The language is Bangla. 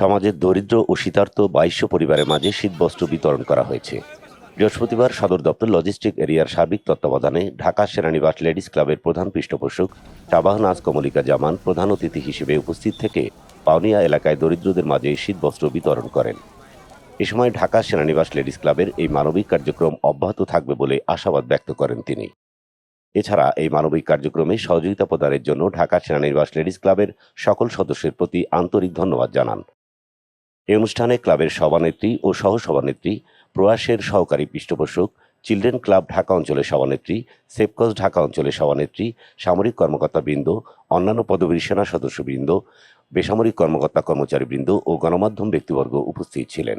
সমাজের দরিদ্র ও শীতার্থ বাইশ্য পরিবারের মাঝে শীতবস্ত্র বিতরণ করা হয়েছে। বৃহস্পতিবার সদর দপ্তর লজিস্টিক এরিয়ার সার্বিক তত্ত্বাবধানে ঢাকা সেনানিবাস লেডিস ক্লাবের প্রধান পৃষ্ঠপোষক শাবাহনাজ কমলিকা জামান প্রধান অতিথি হিসেবে উপস্থিত থেকে পাউনিয়া এলাকায় দরিদ্রদের মাঝে শীতবস্ত্র বিতরণ করেন। এ সময় ঢাকা সেনানিবাস লেডিস ক্লাবের এই মানবিক কার্যক্রম অব্যাহত থাকবে বলে আশাবাদ ব্যক্ত করেন তিনি। এছাড়া এই মানবিক কার্যক্রমে সহযোগিতা প্রদানের জন্য ঢাকা সেনানিবাস লেডিস ক্লাবের সকল সদস্যের প্রতি আন্তরিক ধন্যবাদ জানান। এই অনুষ্ঠানে ক্লাবের সভানেত্রী ও সহসভানেত্রী, প্রয়াসের সহকারী পৃষ্ঠপোষক, চিলড্রেন ক্লাব ঢাকা অঞ্চলের সভানেত্রী সেপকস ঢাকা অঞ্চলের সভানেত্রী, সামরিক কর্মকর্তাবৃন্দ, অন্যান্য পদবীর সেনা সদস্যবৃন্দ, বেসামরিক কর্মকর্তা কর্মচারীবৃন্দ ও গণমাধ্যম ব্যক্তিবর্গ উপস্থিত ছিলেন।